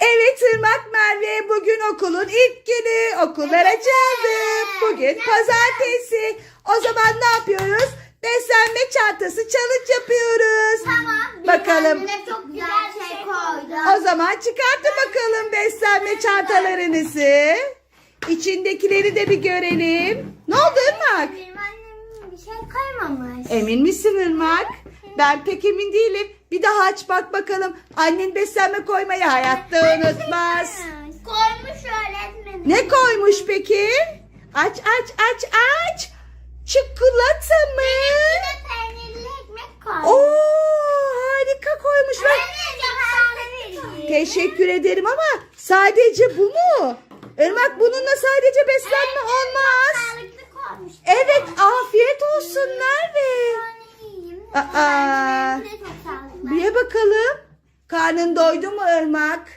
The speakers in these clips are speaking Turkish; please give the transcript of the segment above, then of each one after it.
Evet Irmak Merve bugün okulun ilk günü. Okullar açıldı. Bugün pazartesi. O zaman ne yapıyoruz? Beslenme çantası challenge yapıyoruz. Tamam. Bakalım. Kendine çok güzel şey koydum. O zaman çıkartın bakalım beslenme çantalarınızı. İçindekileri de bir görelim. Ne oldu Irmak? Benim annem bir şey koymamış. Emin misin Irmak? Ben pek emin değilim. Bir daha aç bak bakalım. Annen beslenme koymayı hayatta unutmaz. Koymuş öğretmenim. Ne koymuş peki? Aç aç aç aç. Çikolata mı? Bir de peynirli ekmek koymuş. Oo harika koymuş. Anne teşekkür ederim ama sadece bu mu? Irmak bununla sadece beslenme olmaz. Sağlıklı koymuş. Evet afiyet olsun Merve. Aa. Benimki de çok sağlıklı. Bir bakalım. Karnın doydu mu Irmak?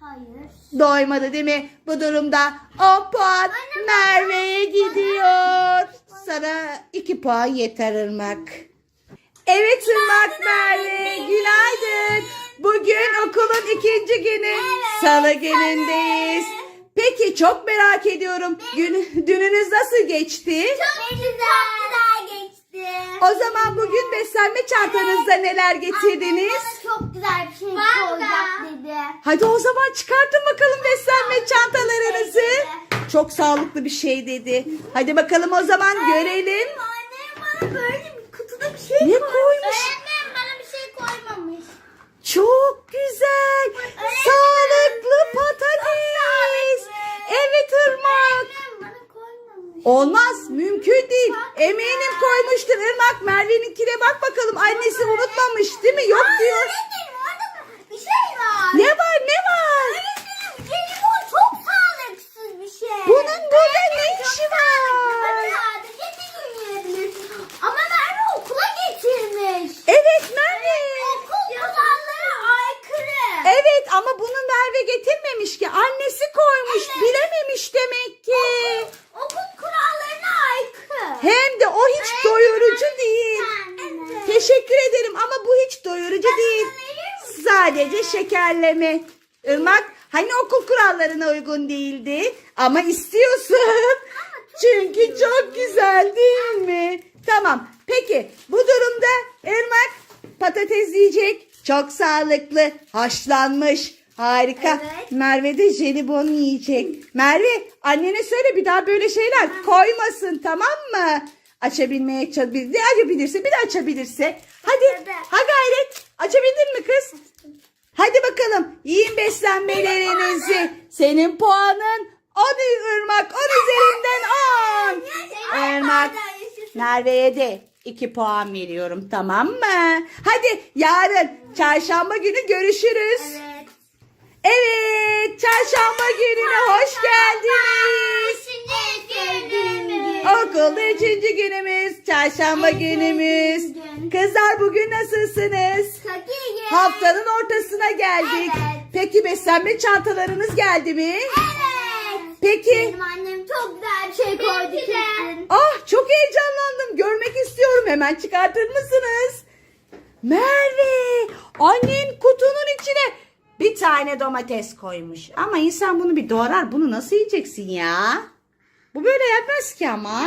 Hayır. Doymadı değil mi? Bu durumda 10 puan Merve'ye gidiyor. Sana 2 puan yeter Irmak. Evet Irmak Merve günaydın. Bugün okulun ikinci günü. Salı günündeyiz. Peki çok merak ediyorum. Gün, dününüz nasıl geçti? Çok güzel. Çok güzel geçti. O zaman bugün beslenme çantanızda neler getirdiniz? Bana çok güzel bir şey koyacak dedi. Hadi o zaman çıkartın bakalım beslenme çantalarınızı. Çok sağlıklı bir şey dedi. Hadi bakalım o zaman görelim. Annem bana böyle bir kutuda bir şey Ne koymuş. koymuş? Öğretmenim bana bir şey koymamış. Çok güzel. Sağlıklı patates. Evet Irmak. Öğretmenim bana koymamış. Olmaz. Mümkün değil. Eminim koymuştur Irmak. Merve'ninkine bak bakalım. Annesi unutmamış değil mi? Yok diyor. Öğretmenim orada bir şey var. Ne var ne var? Öğretmenim jelibon çok sağlıksız bir şey. Bunun burada ne işi var? Hadi sadece bir gün yiyebilirsin. Ama Merve okula getirmiş. Evet Merve. Okul kurallara aykırı. Evet ama bunu Merve getirmemiş ki. Annesi koymuş. Evet. Bilememiş demek ki. Okul kurallarına aykırı. Hem de o hiç doyurucu değil. Evet. Teşekkür ederim ama bu hiç doyurucu değil. Sadece şekerleme. Irmak hani okul kurallarına uygun değildi ama istiyorsun. Çünkü çok güzel değil mi? Tamam. Peki bu durumda Irmak patates yiyecek. Çok sağlıklı. Haşlanmış. Harika. Evet. Merve de jelibon yiyecek. Merve annene söyle bir daha böyle şeyler koymasın tamam mı? Açabilmeye çalışabilir. Açabilirse bir de açabilirse. Hadi ha gayret. Açabildin mi kız? Hadi bakalım yiyin beslenmelerinizi. Senin puanın 10 ırmak 10 üzerinden 10. Irmak Merve'ye de 2 puan veriyorum tamam mı? Hadi yarın çarşamba günü görüşürüz. Evet. Evet, çarşamba gününe hoş geldiniz. Şimdi gördüğüm gün. Okulda üçüncü günümüz, çarşamba günümüz. gün. Kızlar bugün nasılsınız? Çok iyi. Haftanın ortasına geldik. Evet. Peki beslenme çantalarınız geldi mi? Evet. Peki. Benim annem çok güzel bir şey koydu kesin. Ah çok heyecanlandım. Görmek istiyorum. Hemen çıkartır mısınız? Merve, annen kutunun içine bir tane domates koymuş. Ama insan bunu bir doğrar. Bunu nasıl yiyeceksin ya? Bu böyle yenmez ki ama.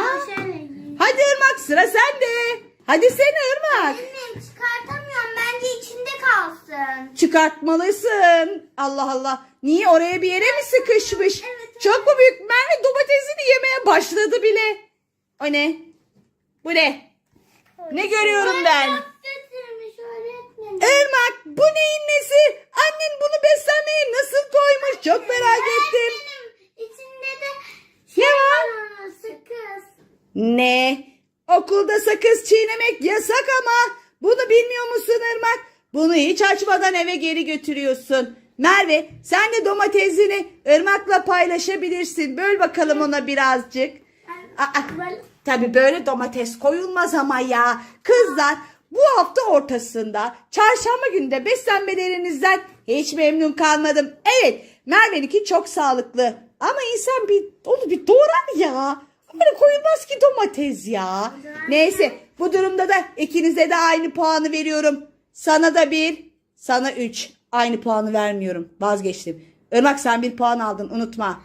Hadi Irmak sıra sende. Hadi sen Irmak. Annem çıkartamıyorum. Bence içinde kalsın. Çıkartmalısın. Allah Allah. Niye oraya bir yere mi sıkışmış? Evet. Çok mu büyük? Merve domatesini yemeye başladı bile. O ne? Bu ne? Ne görüyorum ben? Çok getirmiş öğretmenim. Irmak bu neyin nesi? Annen bunu beslenmeye nasıl koymuş? Çok merak ettim. Öğretmenim içinde de Ne var? Aa, sakız. Ne? Okulda sakız çiğnemek yasak ama bunu bilmiyor musun Irmak? Bunu hiç açmadan eve geri götürüyorsun. Merve sen de domatesini Irmak'la paylaşabilirsin. Böl bakalım ona birazcık. Aa, tabii böyle domates koyulmaz ama ya. Kızlar bu hafta ortasında çarşamba günde beslenmelerinizden hiç memnun kalmadım. Evet Merve'ninki çok sağlıklı. Ama insan bir onu bir doğrar ya. Böyle koyulmaz ki domates ya. Neyse bu durumda da ikinize de aynı puanı veriyorum. Sana da bir, sana üç. Aynı puanı vermiyorum. Vazgeçtim. Irmak sen bir puan aldın unutma.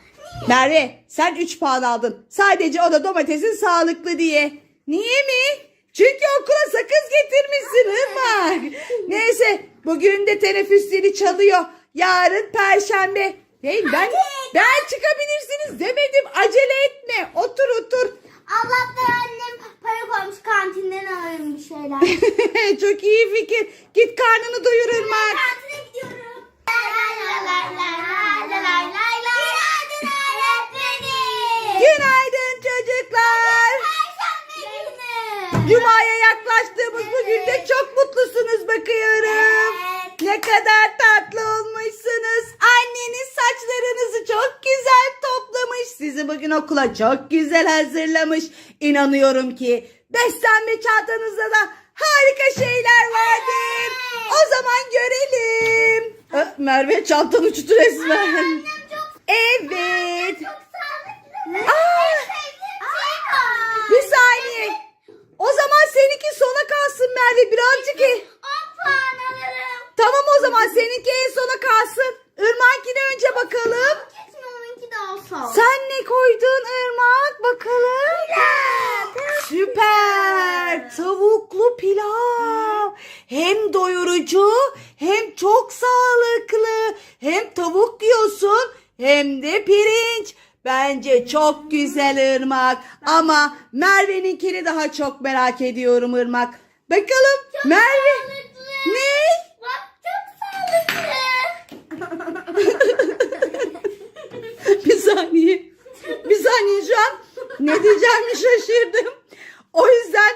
Merve sen 3 puan aldın. Sadece o da domatesin sağlıklı diye. Niye mi? Çünkü okula sakız getirmişsin Irmak. Neyse bugün de teneffüs çalıyor. Yarın perşembe. Hey ben ben çıkabilirsiniz demedim. Acele etme. Otur otur. Allah'tan annem para koymuş kantinden alırım bir şeyler. Çok iyi fikir. Git karnını doyur Irmak. Kantine gidiyorum. Lay lay lay lay lay lay lay lay. Günaydın öğretmenim. Günaydın çocuklar. Perşembe günü. Cuma'ya yaklaştığımız bu günde çok mutlusunuz bakıyorum. Evet. Ne kadar Sizi bugün okula çok güzel hazırlamış. İnanıyorum ki beslenme çantanızda da harika şeyler vardır. O zaman görelim. Ö, Merve çantanı uçtu resmen. Evet. Aa! Şey. Bir saniye. O zaman seninki sona kalsın Merve birazcık. e- 10 puan alırım. Tamam o zaman seninki en sona kalsın. Irmak'ine önce bakalım. Kesin onunki de olsa. Sen Bakalım. Süper. Tavuklu pilav. Hem doyurucu hem çok sağlıklı. Hem tavuk yiyorsun hem de pirinç. Bence çok güzel Irmak. Ama Merve'ninkini daha çok merak ediyorum Irmak. Bakalım Merve. sağlıklı. Ne? Bak çok sağlıklı. bir saniye. Bir saniye şu an ne diyeceğimi şaşırdım. O yüzden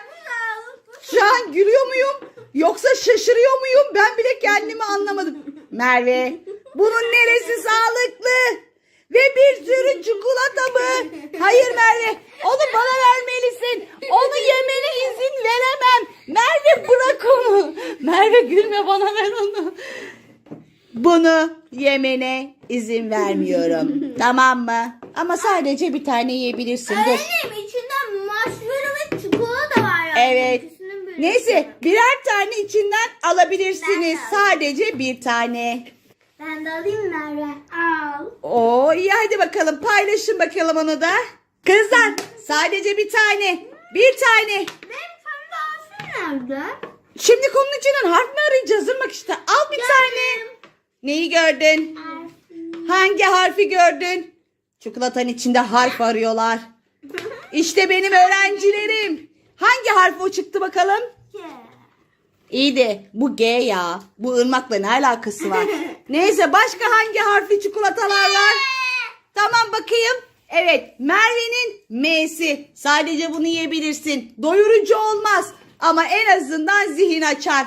şu an gülüyor muyum yoksa şaşırıyor muyum ben bile kendimi anlamadım. Merve bunun neresi sağlıklı? Ve bir sürü çikolata mı? Hayır Merve onu bana vermelisin. Onu yemene izin veremem. Merve bırak onu. Merve gülme bana ver onu. Bunu yemene izin vermiyorum. tamam mı? Ama sadece bir tane yiyebilirsin. Dur. Benim içinde marshmallow ve çikolata var yani. Evet. İkisinin birleşimi. Neyse birer tane içinden alabilirsiniz. Ben de alayım. Sadece bir tane. Ben de alayım Merve. Al. Oo iyi hadi bakalım paylaşın bakalım onu da. Kızlar sadece bir tane. Bir tane. Benim pembe nerede? Şimdi konunun içinden harf mi arayacağız? Irmak işte. Al bir tane. Neyi gördün? Harfim. Hangi harfi gördün? Çikolatanın içinde harf arıyorlar. İşte benim öğrencilerim. Hangi harf o çıktı bakalım? K. İyi de bu G ya. Bu ırmakla ne alakası var? Neyse başka hangi harfli çikolatalar var? Tamam bakayım. Evet Merve'nin M'si. Sadece bunu yiyebilirsin. Doyurucu olmaz. Ama en azından zihin açar.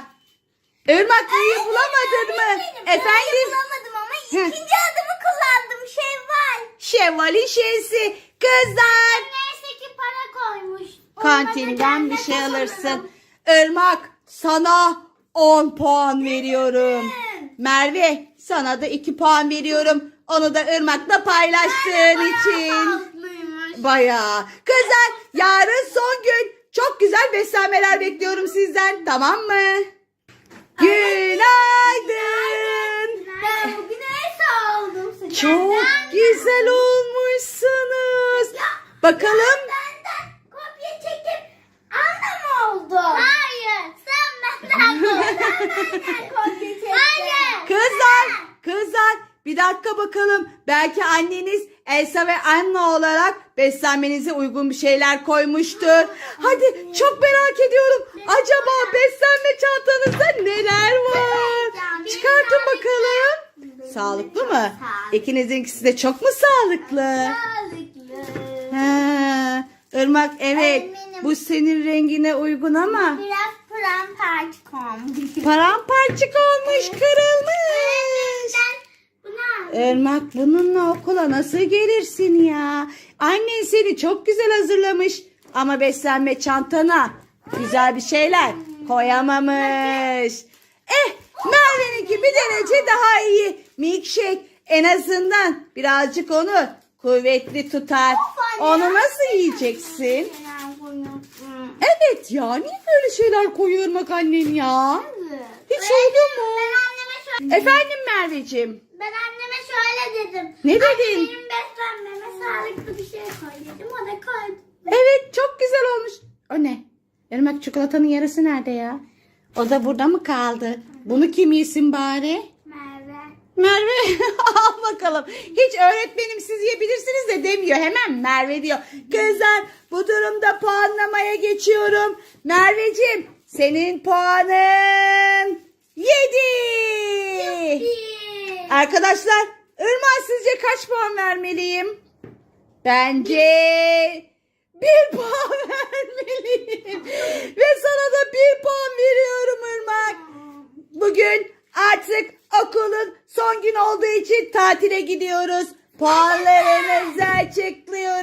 Irmak I'yi bulamadın mı? Efendim? bulamadım ama Heh. ikinci adımı kullandım. Şevval. Şevval'in şeysi. Kızlar. Neyse ki para koymuş. Kantinden bir şey alırsın. Irmak sana 10 puan veriyorum. Merve sana da 2 puan veriyorum. Onu da Irmak'la paylaştığın için. Bayağı. Kızlar yarın son gün. Çok güzel beslenmeler bekliyorum sizden. Tamam mı? Günaydın. Ben bugün Elsa oldum sizden. Çok güzel olmuşsunuz. Bakalım. Benden kopya çekip anne mi oldu? Hayır. Sen benden kopya çektin. Hayır. Kızlar, kızlar bir dakika bakalım. Belki anneniz Elsa ve Anna olarak beslenmenize uygun bir şeyler koymuştur. Hadi çok merak ediyorum. Acaba beslenme çantanızda neler var? Çıkartın bakalım. Sağlıklı mı? İkinizinkisi de çok mu sağlıklı? Sağlıklı. Ha, Irmak evet bu senin rengine uygun ama Biraz paramparça olmuş. paramparçık olmuş kırılmış. Irmak bununla okula nasıl gelirsin ya? Annen seni çok güzel hazırlamış ama beslenme çantana güzel bir şeyler koyamamış. Eh Merve'ninki bir derece daha iyi. Milkshake en azından birazcık onu kuvvetli tutar. Onu nasıl yiyeceksin? Evet ya niye böyle şeyler koyuyor Irmak annen ya? Hiç oldu mu? Efendim Merveciğim. Ben anneme şöyle dedim. Ne Anne, dedin? benim beslenmeme sağlıklı bir şey koy dedim. O da koydu. Evet çok güzel olmuş. O ne? Irmak çikolatanın yarısı nerede ya? O da burada mı kaldı? Bunu kim yesin bari? Merve. Merve al bakalım. Hiç öğretmenim siz yiyebilirsiniz de demiyor. Hemen Merve diyor. Kızlar bu durumda puanlamaya geçiyorum. Merveciğim senin puanın 7. Arkadaşlar Irmak sizce kaç puan vermeliyim? Bence bir puan vermeliyim. Ve sana da bir puan veriyorum Irmak. Bugün artık okulun son gün olduğu için tatile gidiyoruz. Puanlarınızı açıklıyorum.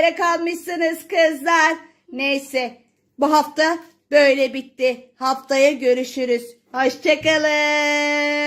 Berabere kalmışsınız kızlar. Neyse bu hafta böyle bitti. Haftaya görüşürüz. Hoşçakalın.